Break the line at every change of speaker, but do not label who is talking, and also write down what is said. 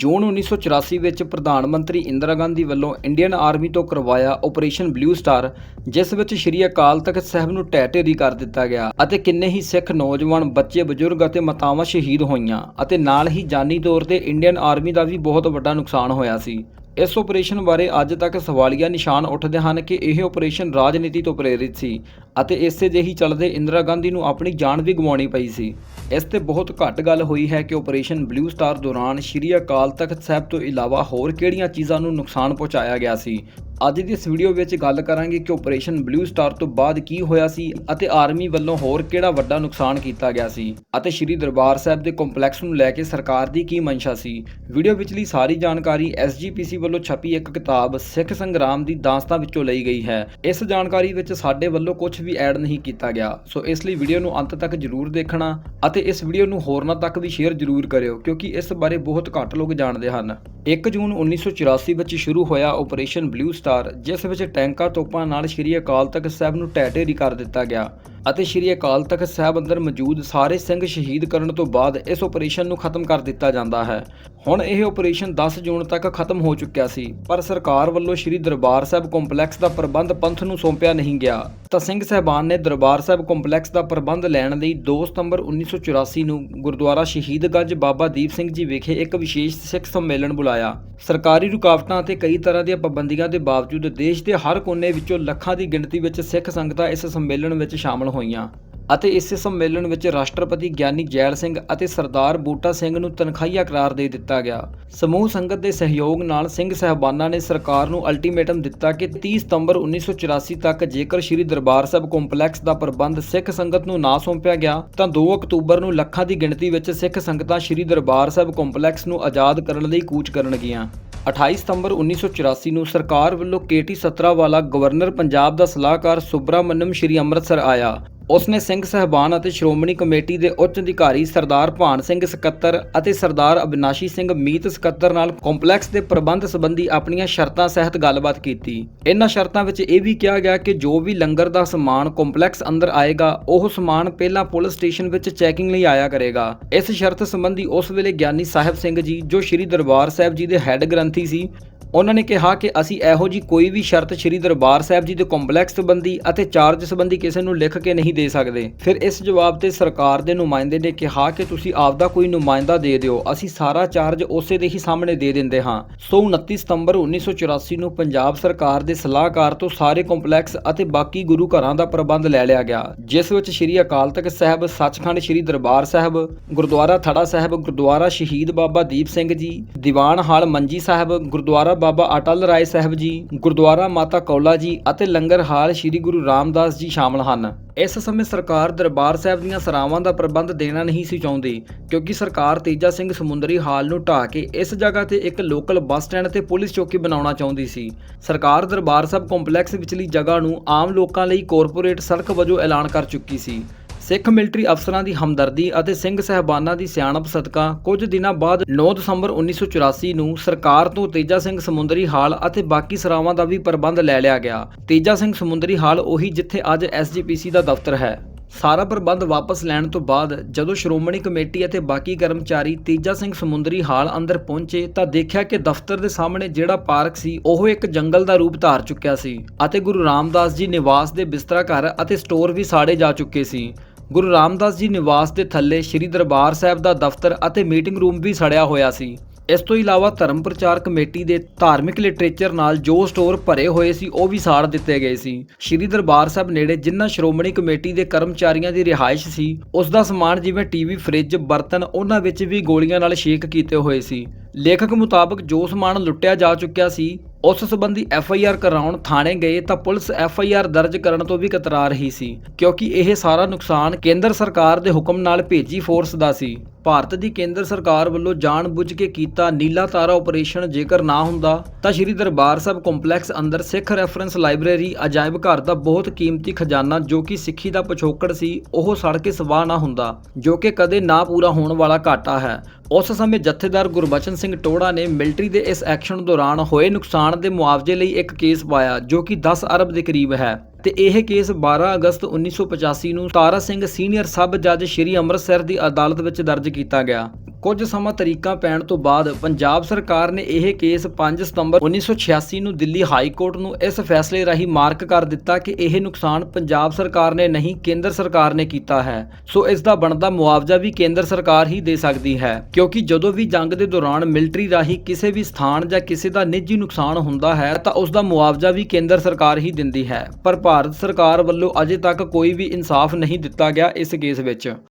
ਜੂਨ 1984 ਵਿੱਚ ਪ੍ਰਧਾਨ ਮੰਤਰੀ ਇੰਦਰਾ ਗਾਂਧੀ ਵੱਲੋਂ ਇੰਡੀਅਨ ਆਰਮੀ ਤੋਂ ਕਰਵਾਇਆ ਆਪਰੇਸ਼ਨ ਬਲੂ ਸਟਾਰ, ਜਿਸ ਵਿੱਚ ਸ਼੍ਰੀ ਅਕਾਲ ਤਖਤ ਸਾਹਿਬ ਨੂੰ ਢਹਿ ਢੇਰੀ ਕਰ ਦਿੱਤਾ ਗਿਆ ਅਤੇ ਕਿੰਨੇ ਹੀ ਸਿੱਖ ਨੌਜਵਾਨ, ਬੱਚੇ, ਬਜ਼ੁਰਗ ਅਤੇ ਮਾਤਾਵਾਂ ਸ਼ਹੀਦ ਹੋਈਆਂ ਅਤੇ ਨਾਲ ਹੀ ਜਾਨੀ ਤੌਰ ਤੇ ਇੰਡੀਅਨ ਆਰਮੀ ਦਾ ਵੀ ਬਹੁਤ ਵੱਡਾ ਨੁਕਸਾਨ ਹੋਇਆ ਸੀ। ਇਸ ਆਪਰੇਸ਼ਨ ਬਾਰੇ ਅੱਜ ਤੱਕ ਸਵਾਲੀਆ ਨਿਸ਼ਾਨ ਉੱਠਦੇ ਹਨ ਕਿ ਇਹ ਆਪਰੇਸ਼ਨ ਰਾਜਨੀਤੀ ਤੋਂ ਪ੍ਰੇਰਿਤ ਸੀ ਅਤੇ ਇਸੇ ਜਿਹੀ ਚੱਲਦੇ ਇੰਦਰਾ ਗਾਂਧੀ ਨੂੰ ਆਪਣੀ ਜਾਨ ਵੀ ਗਵਾਉਣੀ ਪਈ ਸੀ। ਇਸ ਤੇ ਬਹੁਤ ਘੱਟ ਗੱਲ ਹੋਈ ਹੈ ਕਿ ਆਪਰੇਸ਼ਨ ਬਲੂ ਸਟਾਰ ਦੌਰਾਨ ਸ਼੍ਰੀ ਅਕਾਲ ਤਖਤ ਸਾਹਿਬ ਤੋਂ ਇਲਾਵਾ ਹੋਰ ਕਿਹੜੀਆਂ ਚੀਜ਼ਾਂ ਨੂੰ ਨੁਕਸਾਨ ਪਹੁੰਚਾਇਆ ਗਿਆ ਸੀ। ਅੱਜ ਦੀ ਇਸ ਵੀਡੀਓ ਵਿੱਚ ਗੱਲ ਕਰਾਂਗੇ ਕਿ ਆਪਰੇਸ਼ਨ ਬਲੂ ਸਟਾਰ ਤੋਂ ਬਾਅਦ ਕੀ ਹੋਇਆ ਸੀ ਅਤੇ ਆਰਮੀ ਵੱਲੋਂ ਹੋਰ ਕਿਹੜਾ ਵੱਡਾ ਨੁਕਸਾਨ ਕੀਤਾ ਗਿਆ ਸੀ ਅਤੇ ਸ਼੍ਰੀ ਦਰਬਾਰ ਸਾਹਿਬ ਦੇ ਕੰਪਲੈਕਸ ਨੂੰ ਲੈ ਕੇ ਸਰਕਾਰ ਦੀ ਕੀ ਮਨਸ਼ਾ ਸੀ। ਵੀਡੀਓ ਵਿਚਲੀ ਸਾਰੀ ਜਾਣਕਾਰੀ ਐਸਜੀਪੀਸੀ ਵੱਲੋਂ ਛਪੀ ਇੱਕ ਕਿਤਾਬ ਸਿੱਖ ਸੰਗਰਾਮ ਦੀ ਦਾਸਤਾਂ ਵਿੱਚੋਂ ਲਈ ਗਈ ਹੈ। ਇਸ ਜਾਣਕਾਰੀ ਵਿੱਚ ਸਾਡੇ ਵੱਲੋਂ ਕੁਝ ਵੀ ਐਡ ਨਹੀਂ ਕੀਤਾ ਗਿਆ। ਸੋ ਇਸ ਲਈ ਵੀਡੀਓ ਨੂੰ ਅੰਤ ਤੱਕ ਜ਼ਰੂਰ ਦੇਖਣਾ ਅਤੇ ਇਸ ਵੀਡੀਓ ਨੂੰ ਹੋਰਨਾਂ ਤੱਕ ਵੀ ਸ਼ੇਅਰ ਜ਼ਰੂਰ ਕਰਿਓ ਕਿਉਂਕਿ ਇਸ ਬਾਰੇ ਬਹੁਤ ਘੱਟ ਲੋਕ ਜਾਣਦੇ ਹਨ। 1 ਜੂਨ 1984 ਵਿੱਚ ਸ਼ੁਰੂ ਹੋਇਆ ਆਪਰੇਸ਼ਨ ਬਲੂ ਸਟਾਰ ਜਿਸ ਵਿੱਚ ਟੈਂਕਾਂ, ਤੋਪਾਂ ਨਾਲ ਸ਼੍ਰੀ ਅਕਾਲ ਤਖਤ ਸਾਹਿਬ ਨੂੰ ਢਹਿ ਢੇਰੀ ਕਰ ਦਿੱਤਾ ਗਿਆ। ਅਤੇ ਸ਼੍ਰੀ ਅਕਾਲ ਤਖਤ ਸਾਹਿਬ ਅੰਦਰ ਮੌਜੂਦ ਸਾਰੇ ਸਿੰਘ ਸ਼ਹੀਦ ਕਰਨ ਤੋਂ ਬਾਅਦ ਇਸ ਆਪਰੇਸ਼ਨ ਨੂੰ ਖਤਮ ਕਰ ਦਿੱਤਾ ਜਾਂਦਾ ਹੈ। ਹੁਣ ਇਹ ਆਪਰੇਸ਼ਨ 10 ਜੂਨ ਤੱਕ ਖਤਮ ਹੋ ਚੁੱਕਿਆ ਸੀ, ਪਰ ਸਰਕਾਰ ਵੱਲੋਂ ਸ਼੍ਰੀ ਦਰਬਾਰ ਸਾਹਿਬ ਕੰਪਲੈਕਸ ਦਾ ਪ੍ਰਬੰਧ ਪੰਥ ਨੂੰ ਸੌਂਪਿਆ ਨਹੀਂ ਗਿਆ। ਤਾਂ ਸਿੰਘ ਸਹਿਬਾਨ ਨੇ ਦਰਬਾਰ ਸਾਹਿਬ ਕੰਪਲੈਕਸ ਦਾ ਪ੍ਰਬੰਧ ਲੈਣ ਲਈ 2 ਸਤੰਬਰ 1984 ਨੂੰ ਗੁਰਦੁਆਰਾ ਸ਼ਹੀਦਗੰਜ ਬਾਬਾ ਦੀਪ ਸਿੰਘ ਜੀ ਵਿਖੇ ਇੱਕ ਵਿਸ਼ੇਸ਼ ਸਿੱਖ ਸੰਮੇਲਨ ਬੁਲਾਇਆ। ਸਰਕਾਰੀ ਰੁਕਾਵਟਾਂ ਅਤੇ ਕਈ ਤਰ੍ਹਾਂ ਦੀਆਂ ਪਾਬੰਦੀਆਂ ਦੇ ਬਾਵਜੂਦ ਦੇਸ਼ ਦੇ ਹਰ ਕੋਨੇ ਵਿੱਚੋਂ ਲੱਖਾਂ ਦੀ ਗਿਣਤੀ ਵਿੱਚ ਸਿੱਖ ਸੰਗਤਾਂ ਇਸ ਸੰਮੇਲਨ ਵਿੱਚ ਸ਼ਾਮਲ ਹੋਈਆਂ ਅਤੇ ਇਸ ਸੰਮੇਲਨ ਵਿੱਚ ਰਾਸ਼ਟਰਪਤੀ ਗਿਆਨੀ ਜੈਲ ਸਿੰਘ ਅਤੇ ਸਰਦਾਰ ਬੂਟਾ ਸਿੰਘ ਨੂੰ ਤਨਖਾਹੀਆ ਕਰਾਰ ਦੇ ਦਿੱਤਾ ਗਿਆ। ਸਮੂਹ ਸੰਗਤ ਦੇ ਸਹਿਯੋਗ ਨਾਲ ਸਿੰਘ ਸਹਿਬਾਨਾਂ ਨੇ ਸਰਕਾਰ ਨੂੰ ਅਲਟੀਮੇਟਮ ਦਿੱਤਾ ਕਿ 30 ਸਤੰਬਰ 1984 ਤੱਕ ਜੇਕਰ ਸ੍ਰੀ ਦਰਬਾਰ ਸਾਹਿਬ ਕੰਪਲੈਕਸ ਦਾ ਪ੍ਰਬੰਧ ਸਿੱਖ ਸੰਗਤ ਨੂੰ ਨਾ ਸੌਂਪਿਆ ਗਿਆ, ਤਾਂ 2 ਅਕਤੂਬਰ ਨੂੰ ਲੱਖਾਂ ਦੀ ਗਿਣਤੀ ਵਿੱਚ ਸਿੱਖ ਸੰਗਤਾਂ ਸ੍ਰੀ ਦਰਬਾਰ ਸਾਹਿਬ ਕੰਪਲੈਕਸ ਨੂੰ ਆਜ਼ਾਦ ਕਰਨ ਲਈ ਕੂਚ ਕਰਨਗੀਆਂ। 28 ਸਤੰਬਰ 1984 ਨੂੰ ਸਰਕਾਰ ਵੱਲੋਂ ਕੇਟੀ ਸਤਰਾਵਾਲਾ ਗਵਰਨਰ ਪੰਜਾਬ ਦਾ ਸਲਾਹਕਾਰ ਸੁਬਰਾਮਨਮ ਸ਼੍ਰੀ ਅੰਮ੍ਰਿਤਸਰ ਆਇਆ। ਉਸਨੇ ਸਿੰਘ ਸਹਿਬਾਨ ਅਤੇ ਸ਼੍ਰੋਮਣੀ ਕਮੇਟੀ ਦੇ ਉੱਚ ਅਧਿਕਾਰੀ ਸਰਦਾਰ ਭਾਨ ਸਿੰਘ ਸਕੱਤਰ ਅਤੇ ਸਰਦਾਰ ਅਬਿਨਾਸ਼ੀ ਸਿੰਘ ਮੀਤ ਸਕੱਤਰ ਨਾਲ ਕੰਪਲੈਕਸ ਦੇ ਪ੍ਰਬੰਧ ਸੰਬੰਧੀ ਆਪਣੀਆਂ ਸ਼ਰਤਾਂ ਸਹਿਤ ਗੱਲਬਾਤ ਕੀਤੀ। ਇਹਨਾਂ ਸ਼ਰਤਾਂ ਵਿੱਚ ਇਹ ਵੀ ਕਿਹਾ ਗਿਆ ਕਿ ਜੋ ਵੀ ਲੰਗਰ ਦਾ ਸਮਾਨ ਕੰਪਲੈਕਸ ਅੰਦਰ ਆਏਗਾ, ਉਹ ਸਮਾਨ ਪਹਿਲਾਂ ਪੁਲਿਸ ਸਟੇਸ਼ਨ ਵਿੱਚ ਚੈਕਿੰਗ ਲਈ ਆਇਆ ਕਰੇਗਾ। ਇਸ ਸ਼ਰਤ ਸੰਬੰਧੀ ਉਸ ਵੇਲੇ ਗਿਆਨੀ ਸਾਹਿਬ ਸਿੰਘ ਜੀ, ਜੋ ਸ੍ਰੀ ਦਰਬਾਰ ਸਾਹਿਬ ਜੀ ਦੇ ਹੈੱਡ ਗ੍ਰੰਥੀ ਸੀ ਉਹਨਾਂ ਨੇ ਕਿਹਾ ਕਿ ਅਸੀਂ ਇਹੋ ਜੀ ਕੋਈ ਵੀ ਸ਼ਰਤ ਸ੍ਰੀ ਦਰਬਾਰ ਸਾਹਿਬ ਜੀ ਦੇ ਕੰਪਲੈਕਸ ਸੰਬੰਧੀ ਅਤੇ ਚਾਰਜ ਸੰਬੰਧੀ ਕਿਸੇ ਨੂੰ ਲਿਖ ਕੇ ਨਹੀਂ ਦੇ ਸਕਦੇ। ਫਿਰ ਇਸ ਜਵਾਬ ਤੇ ਸਰਕਾਰ ਦੇ ਨੁਮਾਇੰਦੇ ਨੇ ਕਿਹਾ ਕਿ ਤੁਸੀਂ ਆਪਦਾ ਕੋਈ ਨੁਮਾਇੰਦਾ ਦੇ ਦਿਓ। ਅਸੀਂ ਸਾਰਾ ਚਾਰਜ ਉਸੇ ਦੇ ਹੀ ਸਾਹਮਣੇ ਦੇ ਦਿੰਦੇ ਹਾਂ। ਸੋ 29 ਸਤੰਬਰ 1984 ਨੂੰ ਪੰਜਾਬ ਸਰਕਾਰ ਦੇ ਸਲਾਹਕਾਰ ਤੋਂ ਸਾਰੇ ਕੰਪਲੈਕਸ ਅਤੇ ਬਾਕੀ ਗੁਰੂ ਘਰਾਂ ਦਾ ਪ੍ਰਬੰਧ ਲੈ ਲਿਆ ਗਿਆ। ਜਿਸ ਵਿੱਚ ਸ੍ਰੀ ਅਕਾਲ ਤਖਤ ਸਾਹਿਬ, ਸੱਚਖੰਡ ਸ੍ਰੀ ਦਰਬਾਰ ਸਾਹਿਬ, ਗੁਰਦੁਆਰਾ ਥੜਾ ਸਾਹਿਬ, ਗੁਰਦੁਆਰਾ ਸ਼ਹੀਦ ਬਾਬਾ ਦੀਪ ਸਿੰਘ ਜੀ, ਦੀਵਾਨ ਹਾਲ ਮੰਜੀ ਸਾਹਿਬ, ਗੁਰਦੁਆਰਾ ਬਾਬਾ ਅਟਲ ਰਾਏ ਸਾਹਿਬ ਜੀ, ਗੁਰਦੁਆਰਾ ਮਾਤਾ ਕੌਲਾ ਜੀ ਅਤੇ ਲੰਗਰ ਹਾਲ ਸ੍ਰੀ ਗੁਰੂ ਰਾਮਦਾਸ ਜੀ ਸ਼ਾਮਲ ਹਨ। ਇਸ ਸਮੇਂ ਸਰਕਾਰ ਦਰਬਾਰ ਸਾਹਿਬ ਦੀਆਂ ਸਰਾਵਾਂ ਦਾ ਪ੍ਰਬੰਧ ਦੇਣਾ ਨਹੀਂ ਸੀ ਚਾਹੁੰਦੀ, ਕਿਉਂਕਿ ਸਰਕਾਰ ਤੇਜਾ ਸਿੰਘ ਸਮੁੰਦਰੀ ਹਾਲ ਨੂੰ ਢਾਹ ਕੇ ਇਸ ਜਗ੍ਹਾ ਤੇ ਇੱਕ ਲੋਕਲ ਬੱਸ ਸਟੈਂਡ ਤੇ ਪੁਲਿਸ ਚੌਕੀ ਬਣਾਉਣਾ ਚਾਹੁੰਦੀ ਸੀ। ਸਰਕਾਰ ਦਰਬਾਰ ਸਾਹਿਬ ਕੰਪਲੈਕਸ ਵਿਚਲੀ ਜਗ੍ਹਾ ਨੂੰ ਆਮ ਲੋਕਾਂ ਲਈ ਕਾਰਪੋਰੇਟ ਸੜਕ ਵਜੋਂ ਐਲਾਨ ਕਰ ਚੁੱਕੀ ਸੀ। ਸਿੱਖ ਮਿਲਟਰੀ ਅਫਸਰਾਂ ਦੀ ਹਮਦਰਦੀ ਅਤੇ ਸਿੰਘ ਸਹਿਬਾਨਾਂ ਦੀ ਸਿਆਣਪ ਸਦਕਾ ਕੁਝ ਦਿਨਾਂ ਬਾਅਦ 9 ਦਸੰਬਰ 1984 ਨੂੰ ਸਰਕਾਰ ਤੋਂ ਤੇਜਾ ਸਿੰਘ ਸਮੁੰਦਰੀ ਹਾਲ ਅਤੇ ਬਾਕੀ ਸਰਾਵਾਂ ਦਾ ਵੀ ਪ੍ਰਬੰਧ ਲੈ ਲਿਆ ਗਿਆ। ਤੇਜਾ ਸਿੰਘ ਸਮੁੰਦਰੀ ਹਾਲ ਉਹੀ ਜਿੱਥੇ ਅੱਜ ਐਸਜੀਪੀਸੀ ਦਾ ਦਫ਼ਤਰ ਹੈ। ਸਾਰਾ ਪ੍ਰਬੰਧ ਵਾਪਸ ਲੈਣ ਤੋਂ ਬਾਅਦ ਜਦੋਂ ਸ਼੍ਰੋਮਣੀ ਕਮੇਟੀ ਅਤੇ ਬਾਕੀ ਕਰਮਚਾਰੀ ਤੇਜਾ ਸਿੰਘ ਸਮੁੰਦਰੀ ਹਾਲ ਅੰਦਰ ਪਹੁੰਚੇ ਤਾਂ ਦੇਖਿਆ ਕਿ ਦਫ਼ਤਰ ਦੇ ਸਾਹਮਣੇ ਜਿਹੜਾ ਪਾਰਕ ਸੀ, ਉਹ ਇੱਕ ਜੰਗਲ ਦਾ ਰੂਪ ਧਾਰ ਚੁੱਕਿਆ ਸੀ ਅਤੇ ਗੁਰੂ ਰਾਮਦਾਸ ਜੀ ਨਿਵਾਸ ਦੇ ਬਿਸਤਰਾ ਘਰ ਅਤੇ ਸਟੋਰ ਵੀ ਸਾੜੇ ਜਾ ਚੁੱਕੇ ਸੀ। ਗੁਰੂ ਰਾਮਦਾਸ ਜੀ ਨਿਵਾਸ ਦੇ ਥੱਲੇ ਸ੍ਰੀ ਦਰਬਾਰ ਸਾਹਿਬ ਦਾ ਦਫ਼ਤਰ ਅਤੇ ਮੀਟਿੰਗ ਰੂਮ ਵੀ ਸੜਿਆ ਹੋਇਆ ਸੀ। ਇਸ ਤੋਂ ਇਲਾਵਾ ਧਰਮ ਪ੍ਰਚਾਰ ਕਮੇਟੀ ਦੇ ਧਾਰਮਿਕ ਲਿਟਰੇਚਰ ਨਾਲ ਜੋ ਸਟੋਰ ਭਰੇ ਹੋਏ ਸੀ, ਉਹ ਵੀ ਸਾੜ ਦਿੱਤੇ ਗਏ ਸੀ। ਸ੍ਰੀ ਦਰਬਾਰ ਸਾਹਿਬ ਨੇੜੇ ਜਿੰਨਾ ਸ਼੍ਰੋਮਣੀ ਕਮੇਟੀ ਦੇ ਕਰਮਚਾਰੀਆਂ ਦੀ ਰਿਹਾਇਸ਼ ਸੀ, ਉਸ ਦਾ ਸਮਾਨ ਜਿਵੇਂ ਟੀਵੀ, ਫ੍ਰਿਜ, ਬਰਤਨ, ਉਹਨਾਂ ਵਿੱਚ ਵੀ ਗੋਲੀਆਂ ਨਾਲ ਸ਼ੇਕ ਕੀਤੇ ਹੋਏ ਸੀ। ਲੇਖਕ ਮੁਤਾਬਕ ਜੋ ਸਮਾਨ ਲੁੱਟਿਆ ਜਾ ਚੁੱਕਿਆ ਸੀ ਉਸ ਸੰਬੰਧੀ ਐਫ ਆਈ ਆਰ ਕਰਾਉਣ ਥਾਣੇ ਗਏ ਤਾਂ ਪੁਲਿਸ ਐਫ ਆਈ ਆਰ ਦਰਜ ਕਰਨ ਤੋਂ ਵੀ ਕਤਰਾ ਰਹੀ ਸੀ, ਕਿਉਂਕਿ ਇਹ ਸਾਰਾ ਨੁਕਸਾਨ ਕੇਂਦਰ ਸਰਕਾਰ ਦੇ ਹੁਕਮ ਨਾਲ ਭੇਜੀ ਫੋਰਸ ਦਾ ਸੀ। ਭਾਰਤ ਦੀ ਕੇਂਦਰ ਸਰਕਾਰ ਵੱਲੋਂ ਜਾਣਬੁੱਝ ਕੇ ਕੀਤਾ ਨੀਲਾ ਤਾਰਾ ਆਪਰੇਸ਼ਨ ਜੇਕਰ ਨਾ ਹੁੰਦਾ, ਤਾਂ ਸ਼੍ਰੀ ਦਰਬਾਰ ਸਾਹਿਬ ਕੰਪਲੈਕਸ ਅੰਦਰ ਸਿੱਖ ਰੈਫਰੈਂਸ ਲਾਇਬ੍ਰੇਰੀ ਅਜਾਇਬ ਘਰ ਦਾ ਬਹੁਤ ਕੀਮਤੀ ਖਜ਼ਾਨਾ ਜੋ ਕਿ ਸਿੱਖੀ ਦਾ ਪਿਛੋਕੜ ਸੀ, ਉਹ ਸੜ ਕੇ ਸਵਾਹ ਨਾ ਹੁੰਦਾ, ਜੋ ਕਿ ਕਦੇ ਨਾ ਪੂਰਾ ਹੋਣ ਵਾਲਾ ਘਾਟਾ ਹੈ। ਉਸ ਸਮੇਂ ਜਥੇਦਾਰ ਗੁਰਬਚਨ ਸਿੰਘ ਟੋੜਾ ਨੇ ਮਿਲਟਰੀ ਦੇ ਇਸ ਐਕਸ਼ਨ ਦੌਰਾਨ ਹੋਏ ਨੁਕਸਾਨ ਦੇ ਮੁਆਵਜ਼ੇ ਲਈ ਇੱਕ ਕੇਸ ਪਾਇਆ, ਜੋ ਕਿ 10 ਅਰਬ ਦੇ ਕਰੀਬ ਹੈ। ਤੇ ਇਹ ਕੇਸ 12 ਅਗਸਤ 1985 ਨੂੰ ਤਾਰਾ ਸਿੰਘ ਸੀਨੀਅਰ ਸਬ ਜੱਜ ਸ਼੍ਰੀ ਅੰਮ੍ਰਿਤਸਰ ਦੀ ਅਦਾਲਤ ਵਿੱਚ ਦਰਜ ਕੀਤਾ ਗਿਆ। ਕੁਝ ਸਮਾਂ ਤਰੀਕਾਂ ਪੈਣ ਤੋਂ ਬਾਅਦ ਪੰਜਾਬ ਸਰਕਾਰ ਨੇ ਇਹ ਕੇਸ 5 ਸਤੰਬਰ 1986 ਨੂੰ ਦਿੱਲੀ ਹਾਈ ਕੋਰਟ ਨੂੰ ਇਸ ਫੈਸਲੇ ਰਾਹੀਂ ਮਾਰਕ ਕਰ ਦਿੱਤਾ ਕਿ ਇਹ ਨੁਕਸਾਨ ਪੰਜਾਬ ਸਰਕਾਰ ਨੇ ਨਹੀਂ, ਕੇਂਦਰ ਸਰਕਾਰ ਨੇ ਕੀਤਾ ਹੈ। ਸੋ ਇਸ ਦਾ ਬਣਦਾ ਮੁਆਵਜ਼ਾ ਵੀ ਕੇਂਦਰ ਸਰਕਾਰ ਹੀ ਦੇ ਸਕਦੀ ਹੈ, ਕਿਉਂਕਿ ਜਦੋਂ ਵੀ ਜੰਗ ਦੇ ਦੌਰਾਨ ਮਿਲਟਰੀ ਰਾਹੀਂ ਕਿਸੇ ਵੀ ਸਥਾਨ ਜਾਂ ਕਿਸੇ ਦਾ ਨਿੱਜੀ ਨੁਕਸਾਨ ਹੁੰਦਾ ਹੈ, ਤਾਂ ਉਸ ਦਾ ਮੁਆਵਜ਼ਾ ਵੀ ਕੇਂਦਰ ਸਰਕਾਰ ਹੀ ਦਿੰਦੀ ਹੈ। ਪਰ ਭਾਰਤ ਸਰਕਾਰ ਵੱਲੋਂ ਅਜੇ ਤੱਕ ਕੋਈ ਵੀ ਇਨਸਾਫ ਨਹੀਂ ਦਿੱਤਾ ਗਿਆ ਇਸ ਕੇਸ ਵਿੱਚ।